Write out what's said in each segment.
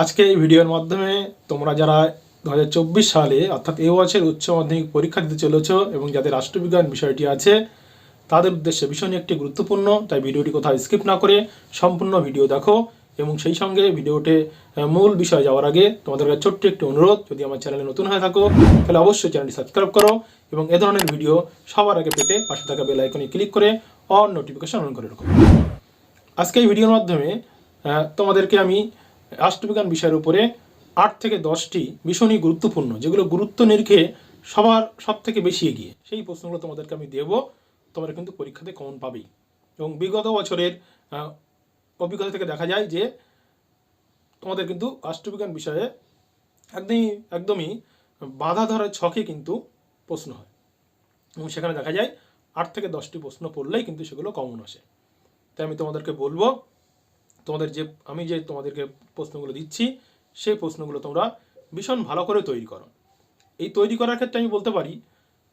আজকে এই ভিডিওর মাধ্যমে তোমরা যারা দু হাজার চব্বিশ সালে অর্থাৎ এ বছর উচ্চ মাধ্যমিক পরীক্ষা দিতে চলেছ এবং যাদের রাষ্ট্রবিজ্ঞান বিষয়টি আছে, তাদের উদ্দেশ্যে ভীষণই একটি গুরুত্বপূর্ণ, তাই ভিডিওটি কোথাও স্কিপ না করে সম্পূর্ণ ভিডিও দেখো এবং সেই সঙ্গে ভিডিওতে মূল বিষয় যাওয়ার আগে তোমাদের কাছে ছোট্ট একটি অনুরোধ, যদি আমার চ্যানেলে নতুন হয়ে থাকো, তাহলে অবশ্যই চ্যানেলটি সাবস্ক্রাইব করো এবং এ ধরনের ভিডিও সবার আগে পেতে পাশে থাকা বেল আইকনে ক্লিক করে অন নোটিফিকেশন অন করে রাখো। আজকে এই ভিডিওর মাধ্যমে তোমাদেরকে আমি রাষ্ট্রবিজ্ঞান বিষয়ের উপরে আট থেকে দশটি ভীষণই গুরুত্বপূর্ণ, যেগুলো গুরুত্ব নিরিখে সবার সব থেকে বেশি এগিয়ে। সেই প্রশ্নগুলো তোমাদেরকে আমি দেবো, তোমরা কিন্তু পরীক্ষাতে কমন পাবেই। এবং বিগত বছরের অভিজ্ঞতা থেকে দেখা যায় যে তোমাদের কিন্তু রাষ্ট্রবিজ্ঞান বিষয়ে একদমই একদমই বাধা ধরার ছকে কিন্তু প্রশ্ন হয়। এবং সেখানে দেখা যায় আট থেকে দশটি প্রশ্ন পড়লেই কিন্তু সেগুলো কমন আসে। তাই আমি তোমাদেরকে বলব তোমাদের যে, আমি যে তোমাদেরকে প্রশ্নগুলো দিচ্ছি, সেই প্রশ্নগুলো তোমরা ভীষণ ভালো করে তৈরি করো। এই তৈরি করার ক্ষেত্রে আমি বলতে পারি,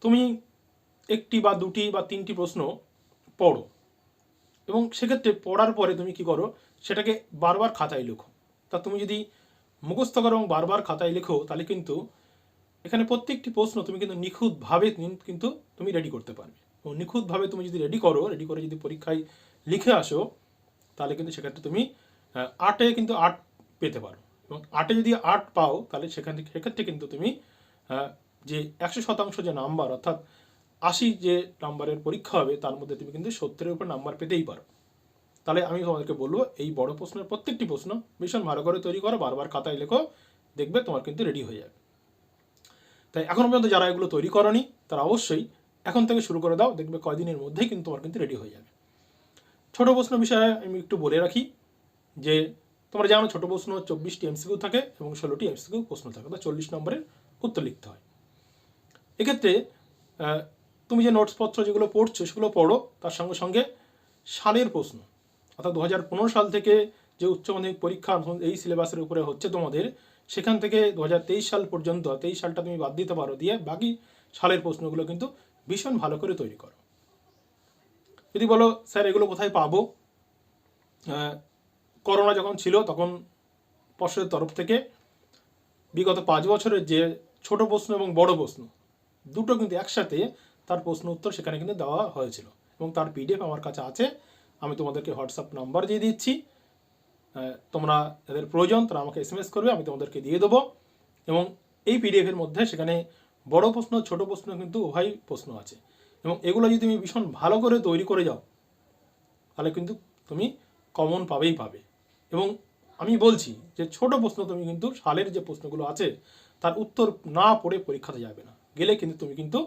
তুমি একটি বা দুটি বা তিনটি প্রশ্ন পড়ো এবং সেক্ষেত্রে পড়ার পরে তুমি কি করো, সেটাকে বারবার খাতায় লেখো। তা তুমি যদি মুখস্থ করো এবং বারবার খাতায় লেখো, তাহলে কিন্তু এখানে প্রত্যেকটি প্রশ্ন তুমি কিন্তু নিখুঁতভাবে কিন্তু তুমি রেডি করতে পারবে। এবং নিখুঁতভাবে তুমি যদি রেডি করো রেডি করে যদি পরীক্ষায় লিখে আসো তাহলে কিন্তু সেক্ষেত্রে তুমি আটে কিন্তু আট পেতে পারো। এবং আটে যদি আট পাও, তাহলে সেখান থেকে, সেক্ষেত্রে কিন্তু তুমি যে একশো শতাংশ যে নাম্বার অর্থাৎ আশি যে নাম্বারের পরীক্ষা হবে, তার মধ্যে তুমি কিন্তু সত্তরের উপর নাম্বার পেতেই পারো। তাহলে আমি তোমাদেরকে বলব, এই বড় প্রশ্নের প্রত্যেকটি প্রশ্ন ভীষণ ভালো করে তৈরি করো, বারবার খাতায় লেখো, দেখবে তোমার কিন্তু রেডি হয়ে যাবে। তাই এখন পর্যন্ত যারা এগুলো তৈরি করনি, তারা অবশ্যই এখন থেকে শুরু করে দাও, দেখবে কয়দিনের মধ্যেই কিন্তু তোমার কিন্তু রেডি হয়ে যাবে। ছোট প্রশ্ন বিষয়ে আমি একটু বলে রাখি যে তোমরা জানো ছোট প্রশ্ন চব্বিশটি এমসিকিউ থাকে এবং ষোলোটি এমসিকিউ প্রশ্ন থাকে। অর্থাৎ চল্লিশ নম্বরের উত্তর লিখতে হয়। এক্ষেত্রে তুমি যে নোটসপত্র যেগুলো পড়ছো সেগুলো পড়ো, তার সঙ্গে সঙ্গে সালের প্রশ্ন। অর্থাৎ দু হাজার পনেরো সাল থেকে যে উচ্চ মাধ্যমিক পরীক্ষা এই সিলেবাসের উপরে হচ্ছে তোমাদের, সেখান থেকে দু হাজার তেইশ সাল পর্যন্ত, তেইশ সালটা তুমি বাদ দিতে পারো, দিয়ে বাকি সালের প্রশ্নগুলো কিন্তু ভীষণ ভালো করে তৈরি করো। যদি বলো, স্যার, এগুলো কোথায় পাবো? করোনা যখন ছিল, তখন পর্ষদের তরফ থেকে বিগত পাঁচ বছরের যে ছোট প্রশ্ন এবং বড় প্রশ্ন, দুটো কিন্তু একসাথে তার প্রশ্ন উত্তর সেখানে কিন্তু দেওয়া হয়েছিল এবং তার পিডিএফ আমার কাছে আছে। আমি তোমাদেরকে হোয়াটসঅ্যাপ নাম্বার দিয়ে দিচ্ছি। তোমরা যাদের প্রয়োজন, তারা আমাকে এস করবে, আমি তোমাদেরকে দিয়ে দেবো এবং এই পিডিএফের মধ্যে সেখানে বড় প্রশ্ন, ছোট প্রশ্ন কিন্তু উভয় প্রশ্ন আছে। এবং এগুলো যদি তুমি ভীষণ ভালো করে তৈরি করে যাও, তাহলে কিন্তু তুমি কমন পাবেই পাবে। এবং আমি বলছি যে ছোট প্রশ্ন তুমি কিন্তু সালের যে প্রশ্নগুলো আছে, তার উত্তর না পড়ে পরীক্ষাতে যাবে না। গেলে কিন্তু তুমি কিন্তু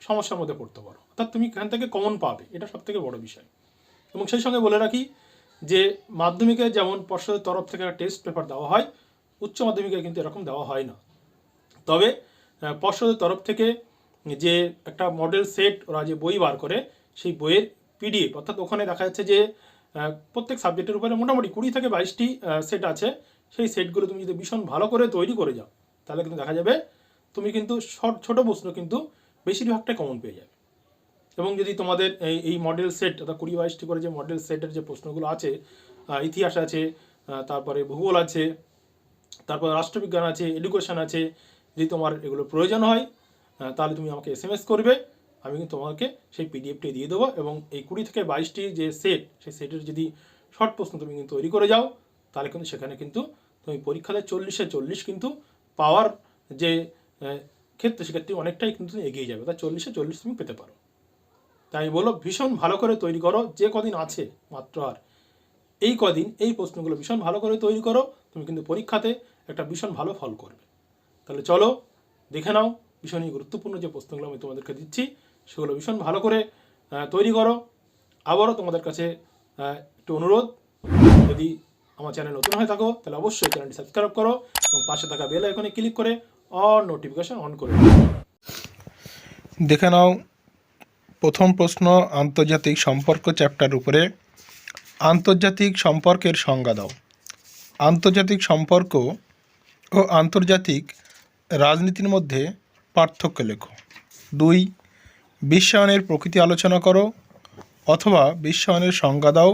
সমস্যার মধ্যে পড়তে পারো। অর্থাৎ তুমি এখান থেকে কমন পাবে। এটা সব থেকে বড় বিষয়। এবং সেই সঙ্গে বলে রাখি যে মাধ্যমিকে যেমন পর্ষদের তরফ থেকে একটা টেস্ট পেপার দেওয়া হয়, উচ্চ মাধ্যমিকে কিন্তু এরকম দেওয়া হয় না। তবে পর্ষদের তরফ থেকে যে একটা মডেল সেট ওরা যে বই বার করে, সেই বইয়ের পিডিএফ অর্থাৎ ওখানে দেখা যাচ্ছে যে প্রত্যেক সাবজেক্টের উপরে মোটামুটি কুড়ি থেকে বাইশটি সেট আছে। সেই সেটগুলো তুমি যদি ভীষণ ভালো করে তৈরি করে যাও, তাহলে কিন্তু দেখা যাবে তুমি কিন্তু শর্ট ছোটো প্রশ্ন কিন্তু বেশিরভাগটাই কমন পেয়ে যাবে। এবং যদি তোমাদের এই এই মডেল সেট অর্থাৎ কুড়ি বাইশটি করে যে মডেল সেটের যে প্রশ্নগুলো আছে ইতিহাস আছে তারপরে ভূগোল আছে, তারপর রাষ্ট্রবিজ্ঞান আছে এডুকেশন আছে, যদি তোমার এগুলো প্রয়োজন হয় তাহলে তুমি আমাকে এস এম এস করবে, আমি কিন্তু তোমাকে সেই পিডিএফটি দিয়ে দেবো এবং এই কুড়ি থেকে বাইশটি যে সেট সেই সেটের যদি শর্ট প্রশ্ন তুমি কিন্তু তৈরি করে যাও, তাহলে কিন্তু সেখানে কিন্তু তুমি পরীক্ষাতে চল্লিশে চল্লিশ কিন্তু পাওয়ার যে ক্ষেত্রে সেক্ষেত্রে অনেকটাই কিন্তু এগিয়ে যাবে। তা চল্লিশে চল্লিশ তুমি পেতে পারো। তাই বলো, ভীষণ ভালো করে তৈরি করো, যে কদিন আছে মাত্র আর, এই কদিন এই প্রশ্নগুলো ভীষণ ভালো করে তৈরি করো, তুমি কিন্তু পরীক্ষাতে একটা ভীষণ ভালো ফল করবে। তাহলে চলো, দেখে নাও ভীষণই গুরুত্বপূর্ণ যে প্রশ্নগুলো আমি তোমাদেরকে দিচ্ছি, সেগুলো ভীষণ ভালো করে তৈরি করো। আবারও তোমাদের কাছে একটু অনুরোধ, যদি আমার চ্যানেল নতুন হয়ে থাকো, তাহলে অবশ্যই চ্যানেলটি সাবস্ক্রাইব করো এবং পাশে থাকা বেল আইকনে ক্লিক করে অল নোটিফিকেশন অন করে দেখে নাও, প্রথম প্রশ্ন, আন্তর্জাতিক সম্পর্ক চ্যাপ্টার উপরে আন্তর্জাতিক সম্পর্কের সংজ্ঞা দাও। আন্তর্জাতিক সম্পর্ক ও আন্তর্জাতিক রাজনীতির মধ্যে পার্থক্য লেখো। দুই, বিশ্বায়নের প্রকৃতি আলোচনা করো অথবা বিশ্বায়নের সংজ্ঞা দাও,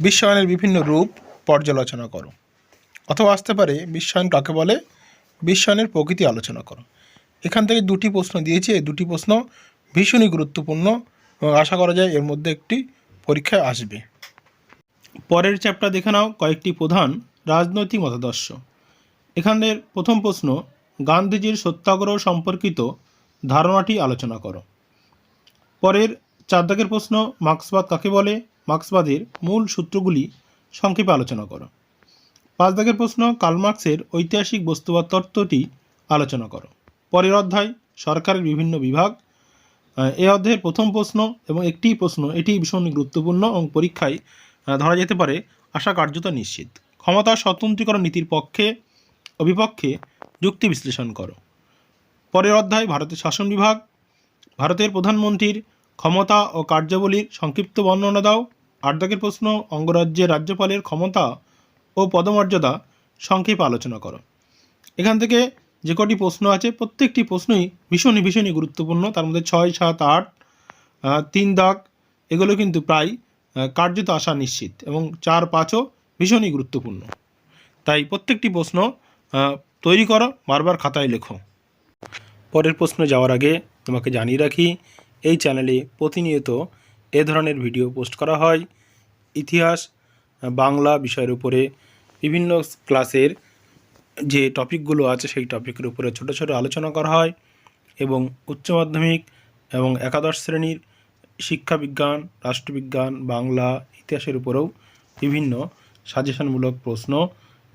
বিশ্বায়নের বিভিন্ন রূপ পর্যালোচনা করো। অথবা আসতে পারে, বিশ্বায়ন কাকে বলে? বিশ্বায়নের প্রকৃতি আলোচনা করো। এখান থেকে দুটি প্রশ্ন দিয়েছি, এই দুটি প্রশ্ন ভীষণই গুরুত্বপূর্ণ এবং আশা করা যায় এর মধ্যে একটি পরীক্ষায় আসবে। পরের চ্যাপ্টার দেখে নাও, কয়েকটি প্রধান রাজনৈতিক মতাদর্শ। এখানের প্রথম প্রশ্ন গান্ধীজির সত্যাগ্রহ সম্পর্কিত ধারণাটি আলোচনা করো। পরের চার দাগের প্রশ্ন, মার্ক্সবাদ কাকে বলে? মার্ক্সবাদের মূল সূত্রগুলি সংক্ষেপে আলোচনা করো। পাঁচ দাগের প্রশ্ন কালমার্ক্সের ঐতিহাসিক বস্তুবাদ তত্ত্বটি আলোচনা করো। পরের অধ্যায়, সরকারের বিভিন্ন বিভাগ। এই অধ্যায়ের প্রথম প্রশ্ন এবং একটি প্রশ্ন, এটি ভীষণ গুরুত্বপূর্ণ এবং পরীক্ষায় ধরা যেতে পারে, আশা কার্যতা নিশ্চিত। ক্ষমতা স্বতন্ত্রীকরণ নীতির পক্ষে ও বিপক্ষে যুক্তি বিশ্লেষণ করো। পরের অধ্যায়, ভারতের শাসন বিভাগ। ভারতের প্রধানমন্ত্রীর ক্ষমতা ও কার্যাবলীর সংক্ষিপ্ত বর্ণনা দাও। আট দাগের প্রশ্ন, অঙ্গরাজ্যের রাজ্যপালের ক্ষমতা ও পদমর্যাদা সংক্ষেপে আলোচনা করো। এখান থেকে যে কটি প্রশ্ন আছে, প্রত্যেকটি প্রশ্নই ভীষণই ভীষণই গুরুত্বপূর্ণ। তার মধ্যে ছয়, সাত, আট তিন দাগ, এগুলো কিন্তু প্রায় কার্যত আসা নিশ্চিত এবং চার, পাঁচও ভীষণই গুরুত্বপূর্ণ। তাই প্রত্যেকটি প্রশ্ন তৈরি করো, বারবার খাতায় লেখো। পরের প্রশ্ন যাওয়ার আগে তোমাকে জানিয়ে রাখি, এই চ্যানেলে প্রতিনিয়ত এ ধরনের ভিডিও পোস্ট করা হয়। ইতিহাস, বাংলা বিষয়ের উপরে, বিভিন্ন ক্লাসের যে টপিকগুলো আছে, সেই টপিকের উপরে ছোট ছোট আলোচনা করা হয় এবং উচ্চ মাধ্যমিক এবং একাদশ শ্রেণির শিক্ষাবিজ্ঞান রাষ্ট্রবিজ্ঞান, বাংলা ইতিহাসের উপরেও বিভিন্ন সাজেশনমূলক প্রশ্ন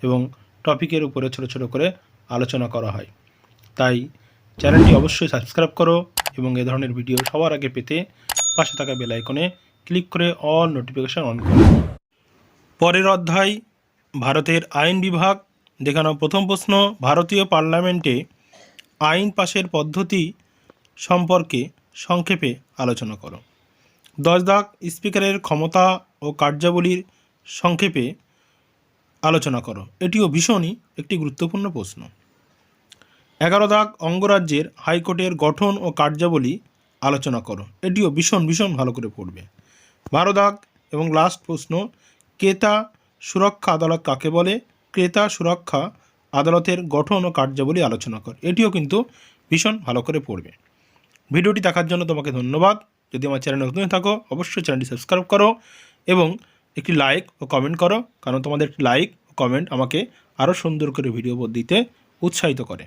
এবং টপিকের উপরে ছোট ছোট করে আলোচনা করা হয়। তাই চ্যানেলটি অবশ্যই সাবস্ক্রাইব করো এবং এ ধরনের ভিডিও সবার আগে পেতে পাশে থাকা বেল আইকনে ক্লিক করে অল নোটিফিকেশন অন করো। পরের অধ্যায়, ভারতের আইন বিভাগ। দেখানো প্রথম প্রশ্ন, ভারতীয় পার্লামেন্টে আইন পাশের পদ্ধতি সম্পর্কে সংক্ষেপে আলোচনা করো। দশ দাগ স্পিকারের ক্ষমতা ও কার্যাবলীর সংক্ষেপে আলোচনা করো। এটিও ভীষণই একটি গুরুত্বপূর্ণ প্রশ্ন। এগারো দাগ অঙ্গরাজ্যের হাইকোর্টের গঠন ও কার্যাবলী আলোচনা করো। এটিও ভীষণ ভীষণ ভালো করে পড়বে। বারো দাগ এবং লাস্ট প্রশ্ন, ক্রেতা সুরক্ষা আদালত কাকে বলে? ক্রেতা সুরক্ষা আদালতের গঠন ও কার্যাবলী আলোচনা কর। এটিও কিন্তু ভীষণ ভালো করে পড়বে। ভিডিওটি দেখার জন্য তোমাকে ধন্যবাদ। যদি আমার চ্যানেলে নতুন থাকো, অবশ্যই চ্যানেলটি সাবস্ক্রাইব করো এবং একটি লাইক ও কমেন্ট করো, কারণ তোমাদের একটি লাইক ও কমেন্ট আমাকে আরও সুন্দর করে ভিডিও দিতে উৎসাহিত করে।